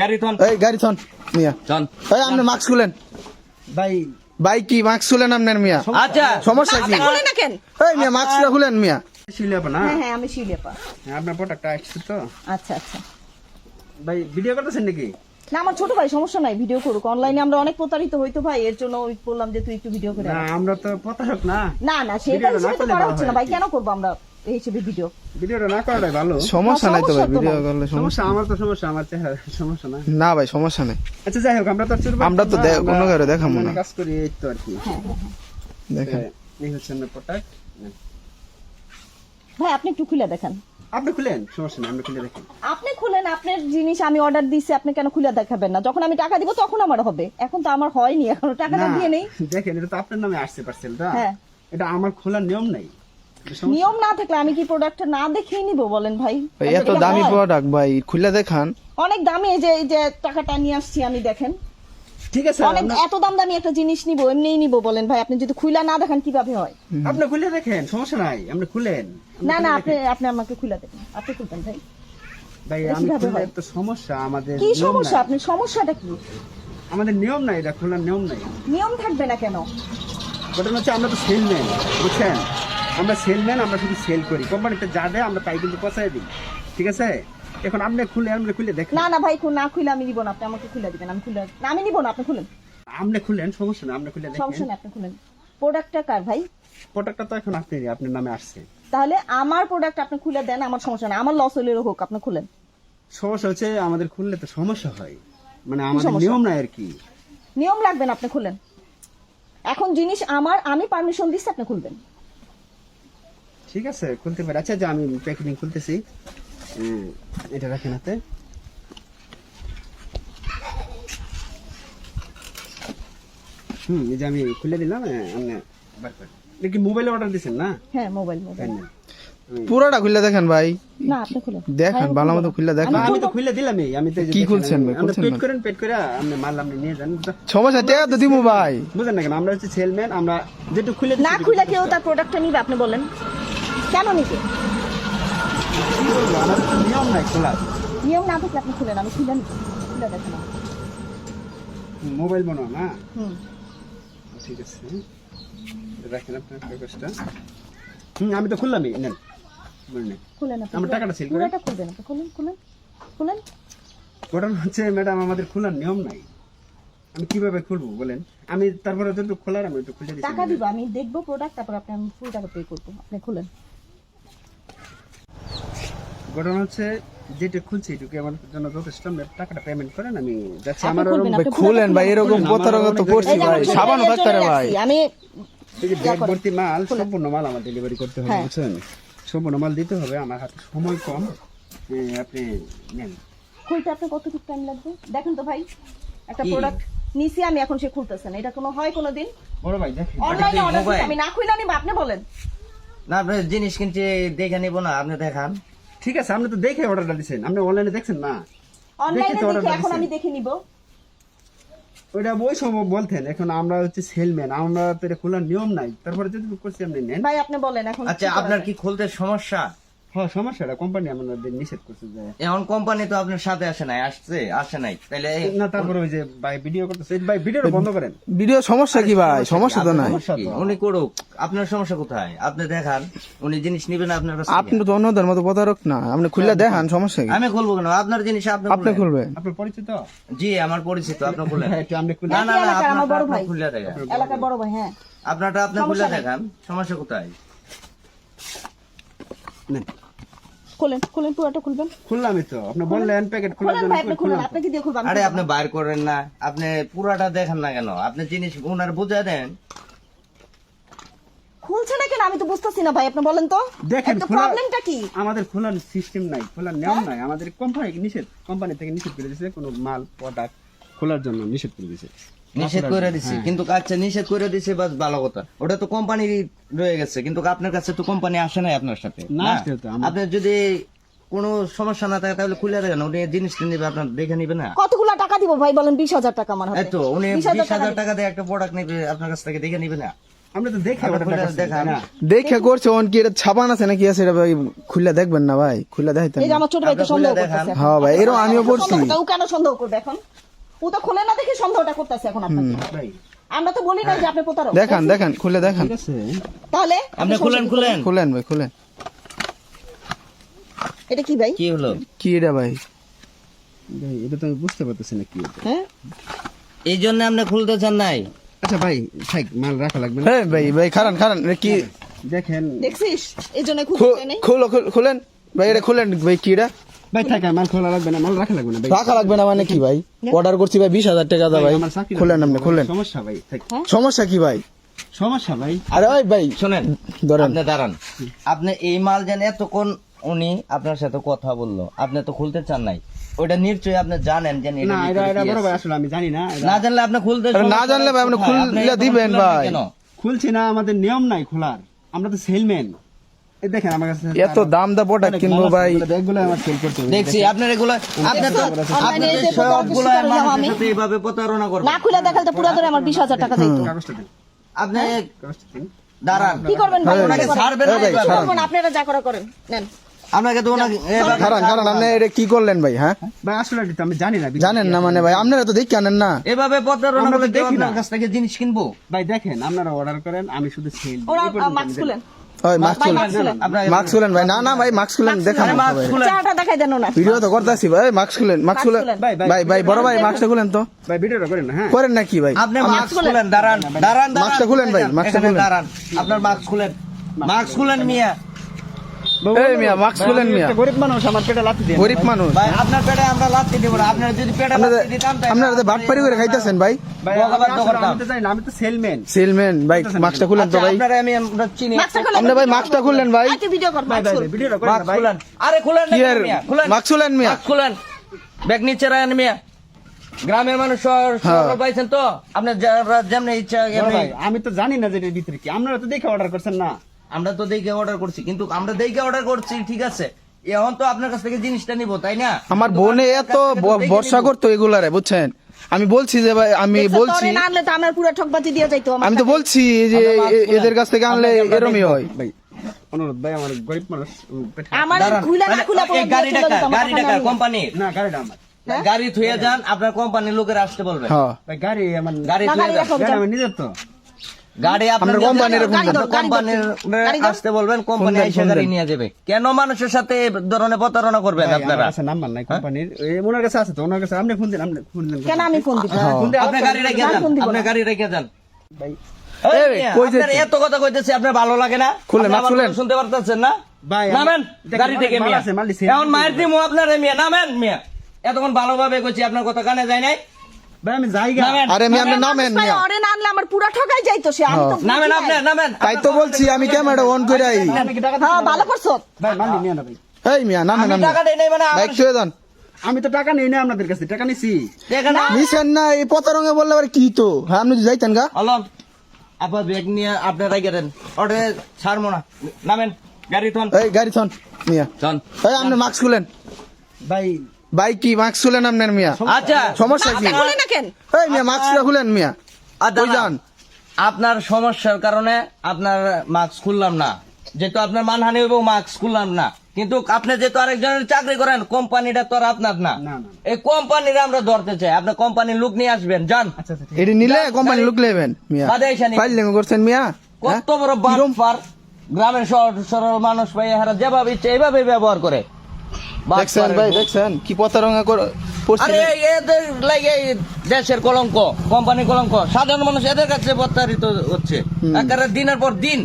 গাড়ি থন এই গাড়ি থন মিয়া। চল এই আপনি মাস্ক খুলেন। ভাই। ভাই কি মাস্ক খুলেন আপনার মিয়া? আচ্ছা। সমস্যা কি? আপনি না কেন? এই মিয়া মাস্কটা খুলেন মিয়া। শিলাপ না? হ্যাঁ হ্যাঁ আমি শিলেপা। হ্যাঁ, আপনার প্রোডাক্টটা আসছে তো। আচ্ছা আচ্ছা। ভাই ভিডিও করতেছেন নাকি? না আমার ছোট ভাই সমস্যা নাই ভিডিও করুক। অনলাইনে আমরা অনেক প্রতারিত হইতো ভাই এর জন্য ওই বললাম যে তুই একটু ভিডিও করে না আমরা তো প্রতারক না। না না সেটা করা হচ্ছে না ভাই কেন করব আমরা? এই হিসেবে ভিডিও ভিডিওটা না করাটাই ভালো। সমস্যা নাই তো ভাই ভিডিও করলে সমস্যা আমার তো সমস্যা আমার চেহারা সমস্যা না। না ভাই সমস্যা নাই। আচ্ছা যাই হোক আমরা তো আমরা তো দে- কোনো কারও দেখাবো না। কাজ করি এই তো আর কি। দেখেন। এই হচ্ছে প্রোডাক্ট ভাই আপনি একটু খুলে দেখেন। আপনি খুলেন? সমস্যা নেই আপনি খুলে দেখেন আপনি খুলেন আপনার জিনিস আমি অর্ডার দিছি আপনি কেন খুলে দেখাবেন না? যখন আমি টাকা দিব তখন আমার হবে। এখন তো আমার হয়নি এখনও টাকাটা না, দিয়ে নেই। দেখেন এটা তো আপনার নামে আসছে পার্সেলটা হ্যাঁ। এটা আমার খোলার নিয়ম নাই। নিয়ম না থাকলে আমি কি প্রোডাক্টটা না দেখেই নিব বলেন ভাই? এত দামি প্রোডাক্ট ভাই খুলে দেখান। অনেক দামি এই যে এই যে টাকাটা নিয়ে আসছি আমি দেখেন। ঠিক আছে অনেক এত দাম দামি একটা জিনিস নিব এমনিই নিব বলেন ভাই। আপনি যদি খুলে না দেখেন কীভাবে হয়? আপনি খুলে দেখেন সমস্যা নাই আপনি খুলেন। না না আপনি আপনি আমাকে খুলে দেবেন আপনি খুলবেন ভাই। ভাই আমি হয়? তো সমস্যা আমাদের কি সমস্যা আপনি? সমস্যাটা কি? আমাদের নিয়ম নাই এটা খোলার নিয়ম নাই। নিয়ম থাকবে না কেন? ঘটনা হচ্ছে আমরা তো সেলম্যান বুঝছেন? আমরা সেলম্যান আমরা শুধু সেল করি। কোম্পানিতে যা দেয় আমরা তাই কিন্তু পচাই দিই। ঠিক আছে? এখন আপনি খুলে আপনি খুলে দেখেন। না না ভাই না খুলে আমি নিব না। আপনি আমাকে খুলে দিবেন আমি খুলে না আমি নিব না আপনি খুলেন। আপনি খুলেন সমস্যা না আপনি খুলে দেখেন। সমস্যা নেই আপনি খুলেন। প্রোডাক্টটা কার ভাই? প্রোডাক্টটা তো এখন আপনি আপনার নামে আসছে। তাহলে আমার প্রোডাক্ট আপনি খুলে দেন আমার সমস্যা না আমার লস হলেও হোক আপনি খুলেন। সমস্যা হচ্ছে আমাদের খুললে তো সমস্যা হয়। মানে আমাদের? নিয়ম নাই আর কি। নিয়ম লাগবে না আপনি খুলেন। এখন জিনিস আমার আমি পারমিশন দিচ্ছি আপনি খুলবেন। ঠিক আছে খুলতে পারি। আচ্ছা যে আমি প্যাকেটিং খুলতেছি। এটা রাখেন হাতে। হুম এই যে আমি খুলে দিলাম আপনি বার কি মোবাইলে অর্ডার দিয়েছেন না? হ্যাঁ মোবাইল মোবাইল। পুরোটা খুলে দেখেন ভাই। না আপনি খুলেন। দেখেন ভালো মতো খুলে দেখেন। আমি তো খুলে দিলামই আমি তো কি খুলছেন ভাই? খুলছেন করেন পেড করে আপনি মাল আপনি নিয়ে যান। সমস্যা টাকা তো দিমু ভাই। বুঝেন না কেন আমরা হচ্ছে সেলম্যান আমরা যেটু খুলে না খুলে কেউ তার প্রোডাক্টটা নিবে আপনি বলেন। কেন নিবে কি বলব, আমাদের তো নিয়ম নাই খোলার নিয়ম না থাকলে আপনি খুলেন আমি খুলে খুলে দেখেন। মোবাইল বানাও না? হুম। ঠিক আছে রাখেন আপনার কাগজটা। হুম আমি তো খুললামই নেন। খুলেন আমার টাকাটা খুলবেন আপনি খুলেন খুলেন খুলেন। ঘটনা হচ্ছে ম্যাডাম আমাদের খোলার নিয়ম নাই। আমি কীভাবে খুলবো বলেন? আমি তারপরে খোলার আমি একটু খুলে টাকা দিব আমি দেখব প্রোডাক্ট তারপর আপনি আমি ফুল টাকা পে করব। আপনি খুলেন। ঘটনা হচ্ছে যেটা খুলছি এটুকু আমার জন্য যথেষ্ট আপনি টাকাটা পেমেন্ট করেন আমি যাচ্ছি। আমার খুলেন ভাই এরকম প্রতারণা তো করছি ভাই আমার ছোট সাবান ভাইয়ের দরকার জন্য ভাই। আমি এই যে ব্যাগ ভর্তি মাল সম্পূর্ণ মাল আমার ডেলিভারি করতে হবে হ্যাঁ। বুঝছেন? সম্পূর্ণ মাল দিতে হবে আমার হাতে সময় কম। আপনি নেন। খুলতে আপনার কতটুকু টাইম লাগবে? দেখেন তো ভাই একটা প্রোডাক্ট নিছি আমি এখন সে খুলতেছে না। এটা কোনো হয় কোনো দিন বড় ভাই দেখেন অনলাইনে অর্ডার আমি না খুলে নিব আপনি বলেন। না আপনি জিনিস কিনছে দেখে নিব না আপনি দেখান। ঠিক আছে আপনি তো দেখে অর্ডারটা দিচ্ছেন আপনি অনলাইনে দেখছেন না? অনলাইনে দেখে এখন আমি দেখে নিব। ওইটা ওই সময় বলতেন এখন আমরা হচ্ছে সেলম্যান আমরা তো এটা খোলার নিয়ম নাই। তারপরে যদি করছি আপনি নেন। ভাই আপনি বলেন এখন আচ্ছা আপনার কি খুলতে সমস্যা? হ্যাঁ সমস্যাটা কোম্পানি আমাদের নিষেধ করছে যে এখন কোম্পানি তো আপনার সাথে আসে নাই আসছে আসে নাই। তাহলে না তারপরে ওই যে ভাই ভিডিও করতেছে। ভাই ভিডিওটা বন্ধ করেন। ভিডিও সমস্যা কি ভাই? সমস্যা তো নাই। উনি করুক। আপনার সমস্যা কোথায়? আপনি দেখান উনি জিনিস নিবেন আপনার কাছে আপনি তো অন্যদের মতো প্রতারক না। আপনি খুলে দেখান সমস্যা কি? আমি খুলবো কেন? আপনার জিনিস আপনি আপনি খুলবেন। আপনার পরিচিত? জি আমার পরিচিত আপনি খুলেন। হ্যাঁ, আপনি খুলে না না না আমার বড় আপনারটা ভাই। আপনি খুলে দেখান এলাকার বড় ভাই হ্যাঁ। আপনারটা আপনি সমস্যা দেখান। সমস্যা কোথায়? নেন। খুলেন খুলেন পুরোটা খুলবেন। খুললামই তো। আপনি বললেন প্যাকেট খোলার জন্য ভাই আপনি খুলেন আপনি কি দিয়ে খুলবেন আরে আপনি বাইর করেন না আপনি পুরাটা দেখেন না কেন? আপনি জিনিস ওনার বুঝা দেন। খুলছে না কেন? আমি তো বুঝতেছি না ভাই আপনি বলেন তো। দেখেন প্রবলেমটা কি? আমাদের খোলার সিস্টেম নাই খোলার নিয়ম নাই। আমাদের কোম্পানি নিষেধ কোম্পানি থেকে নিষেধ করে দিয়েছে কোনো মাল প্রোডাক্ট খোলার জন্য নিষেধ করে দিয়েছে নিষেধ করে দিছি। কিন্তু আচ্ছা নিষেধ করে দিছে বাস ভালো কথা। ওটা তো কোম্পানি রয়ে গেছে। কিন্তু আপনার কাছে তো কোম্পানি আসে নাই আপনার সাথে আপনার যদি কোনো সমস্যা না থাকে তাহলে খুলে দেন উনি জিনিসটা নিবে আপনার দেখে নিবে না। কতগুলা টাকা দিব ভাই বলেন? বিশ হাজার টাকা আমার তো উনি বিশ হাজার টাকা দিয়ে একটা প্রোডাক্ট নিবে আপনার কাছ থেকে দেখে নিবে না। আমরা তো দেখে আমরা order টা খুলে করছি, দেখান। তাই না? দেখে করছে অন কি এটা ছাপান আছে নাকি? আছে এটা ভাই খুললে দেখবেন না ভাই খুললে দেখাইতেন এই আমার ছোট ভাই তো সন্দেহ করতেছে। হ্যাঁ ভাই এরকম আমিও পড়ছি। কেন সন্দেহ করবে এখন? ও তো খোলে না দেখে সন্দেহটা করতেছে এখন আপনাকে। আমরা তো বলি না যে আপনি প্রতারক দেখান দেখান খুলে দেখান। তাহলে আপনি খুলেন খুলেন। খুলেন ভাই খুলেন। এটা কি ভাই? কি হলো? কি এটা ভাই? ভাই এটা তো আমি বুঝতে পারতেছি না কি হ্যাঁ। এই জন্য আপনি খুলতে চান নাই। আচ্ছা ভাই থাক মাল রাখা লাগবে না। হ্যাঁ ভাই ভাই খারান খারান এটা কি? দেখেন। দেখছিস? এই জন্য খু- খুঁজতে নেই। খুলো খুলেন। ভাই এটা খুলেন ভাই কি এটা? ভাই থাক মাল খোলা লাগবে না মাল রাখা লাগবে না ভাই। রাখা লাগবে না মানে কি ভাই? অর্ডার করছি ভাই বিশ হাজার টাকা দা ভাই খুলেন আপনি খুলেন সমস্যা ভাই সমস্যা কি ভাই? সমস্যা ভাই। আরে ওই ভাই শোনেন ধরেন। আপনি দাঁড়ান। আপনি এই মাল যেন এতক্ষণ উনি আপনার সাথে কথা বলল আপনি তো খুলতে চান নাই। ওটা নিশ্চয়ই আপনি জানেন যে না এটা এটা বড় ভাই আসলে আমি জানি না না জানলে আপনি খুলতে না জানলে ভাই আপনি খুললে দিবেন ভাই। খুলছি না আমাদের নিয়ম নাই খোলার। আমরা তো সেলম্যান দেখেন আমার কাছে এত দাম দা প্রোডাক্ট কিনবো ভাই। ব্যাগগুলো আমার সেল করতে দেখছি আপনার এগুলো আপনি তো দেখছ? আপনি online এ যে সবগুলো প্রতারক শিকার হলাম আমি। মানুষের সাথে এইভাবে প্রতারণা করবেন না খুলে দেখালে তো পুরো ধরে আমার বিশ হাজার টাকা যাইতো আপনি দাঁড়ান। কি করবেন ভাই? হ্যাঁ, ওনাকে ছাড়বেন না ভাই, এইভাবে। ছাড়ান। করবেন, আপনারা যা করা করেন নেন। আপনাকে তো ওনাকে খারান খারান আপনি এটা কি করলেন ভাই হ্যাঁ ভাই আসলে আমি জানি না জানেন না মানে ভাই আপনারা তো দেখি আনেন না। এভাবে প্রতারণা দেখি না। কাছ থেকে জিনিস কিনবো। ভাই দেখেন আপনারা অর্ডার করেন আমি শুধু সেল ওরা মাস্ক খুলেন। ওই মাস্ক খুলেন। মাস্ক খুলেন। আপনাকে মাস্ক খুলেন ভাই। না না ভাই মাস্ক খুলেন দেখান। আরে মাস্ক খুলেন। চাটা দেখাই দেন না ভিডিও তো করতেছি ভাই মাস্ক খুলেন মাস্ক খুলেন। ভাই, ভাই, বড় ভাই মাস্কটা খুলেন তো। ভাই ভিডিওটা করেন হ্যাঁ। করেন নাকি ভাই? আপনি মাস্ক খুলেন দাঁড়ান দাঁড়ান দাঁড়ান। মাস্কটা খুলেন ভাই, মাস্কটা খুলেন। দাঁড়ান আপনার মাস্ক খুলেন। মাস্ক খুলেন মিয়া। এই মিয়া মাস্ক খুলেন মিয়া। গরিব মানুষ আমার পেটে লাথি দেন গরিব মানুষ। ভাই আপনার পেটে আমরা লাত্তি দিব না। আপনার যদি পেটে লাত্তি দিতাম আপনারা তো বাটপারি করে খাইতেছেন ভাই। ভাই আমি তো জানি না আমি তো সেলম্যান সেলম্যান ভাই মাস্কটা খুলেন তো আচ্ছা, ভাই। আপনারা আমি আমরা চিনি। আপনি ভাই মাস্কটা খুললেন ভাই। একটু ভিডিও কর ভাই ভাই খুল। ভাই, খুলেন। আরে খুলেন না মিয়া। খুলেন মাস্ক খুলেন মিয়া? মাস্ক খুলেন। ব্যাগ নিচে রাখেন মিয়া। গ্রামের মানুষ সর- হ্যাঁ। পাইছেন তো? আপনার যেমনি ইচ্ছা আমি তো জানি না যে ভিতরে কি। আপনারা তো দেখে অর্ডার করছেন না। আমরা তো দেখে অর্ডার করছি কিন্তু আমরা দেখে অর্ডার করছি ঠিক আছে? এখন তো আপনার কাছ থেকে জিনিসটা নিব তাই না? আমার বোনে এত ভরসা করতো এগুলারে বুঝছেন? আমি বলছি যে ভাই আমি বলছি আনলে তো আমার পুরো ঠকবাজি দিয়ে যাইতো আমি তো বলছি যে। এদের কাছ থেকে আনলে এরমই হয়। ভাই অনুরোধ ভাই আমার গরিব মানুষ আমার খুলে না তাহলে খুলে এই গাড়ি টাকা গাড়ি টাকা কোম্পানির না গাড়িটা আমার। হ্যাঁ? গাড়ি থুয়ে যান আপনার কোম্পানির লোকের আসতে বলবেন হ্যাঁ। ভাই গাড়ি আমার গাড়ি থুয়ে যান। রাখো। নিজের তো। গাড়ি আপনার আপনার কোম্পানির গাড়ি দাও, গাড়ি দাও। কোম্পানির আসতে বলবেন কোম্পানি এসে গাড়ি নিয়ে যাবে। কেন মানুষের সাথে ধরনের প্রতারণা করবেন আপনারা? আমার নাম্বার নাই কোম্পানির ওনার কাছে আছে তো ওনার কাছে আপনি ফোন দিন আপনি ফোন দিন। কেন আমি ফোন দিব? আপনি গাড়ি রেখে যান ফোন দিব না। আপনি গাড়ি রেখে যান। ভাই এই এই, মিয়া, কই আপনার যেতে? এত কথা কইতেছি আপনার ভালো লাগে না? শুনতে পারতেছেন না? নামেন গাড়ি থেকে মিয়া। আছে, মাল দিছে। এখন মায়ের দিমু আপনার মিয়া। নামেন মিয়া। এতক্ষণ ভালোভাবে কইছি আপনার কথা কানে যায় নাই। ভাই আমি জায়গা নামেন। আরে আপনি আমার নামেন মানুষ ভাই, মিয়া। ওরে না আনলে আমার পুরো ঠকাই যাইতো সে আমি তো নামেন আপনি নামেন। তাই তো বলছি আমি ক্যামেরা অন করে আই। আপনি হ্যাঁ ভালো করছ। ভাই মাল নিয়ে না ভাই। এই মিয়া নামেন আমি নামেন। টাকা দেই নাই মানে আমি তো টাকা নেই না আপনাদের কাছে টাকা নিছি। দেখেন না। নিছেন না এই পতারঙ্গে বললে আবার কি তো? হ্যাঁ আপনি যদি যাইতেন গা। আপনার ব্যাগ নিয়ে আপনি রাইগে দেন। ওটা না। নামেন গাড়ি থন। এই গাড়ি থন। এই আপনি মাস্ক খুলেন। ভাই বাইক কি মাস্ক খুলেন আপনার মিয়া? আচ্ছা সমস্যা কি? আপনি খুলে না কেন এই মিয়া মাস্কটা খুলেন মিয়া। কই যান। আপনার সমস্যার কারণে আপনার মাস্ক খুললাম না। যেহেতু আপনার মানহানি হইব মাস্ক খুললাম না। কিন্তু আপনি যেহেতু আরেকজনের চাকরি করেন কোম্পানিটা তো আর আপনার না। এই কোম্পানির আমরা ধরতে চাই। আপনি কোম্পানির লোক নিয়ে আসবেন যান। আচ্ছা আচ্ছা ঠিক এটি নিলে কোম্পানি লুক লেবেন মিয়া। ফাইল করছেন মিয়া হ্যাঁ? কত বড় বাটপার গ্রামের সহজ সরল মানুষ ভাই এরা যেভাবে ইচ্ছে এইভাবে ব্যবহার করে। দেখছেন ভাই দেখছেন? কি প্রতারণা করে আরে এদের লাগে দেশের কলঙ্ক কোম্পানি কলঙ্ক। সাধারণ মানুষ এদের কাছে প্রতারিত হচ্ছে। একেবারে দিনের পর দিন।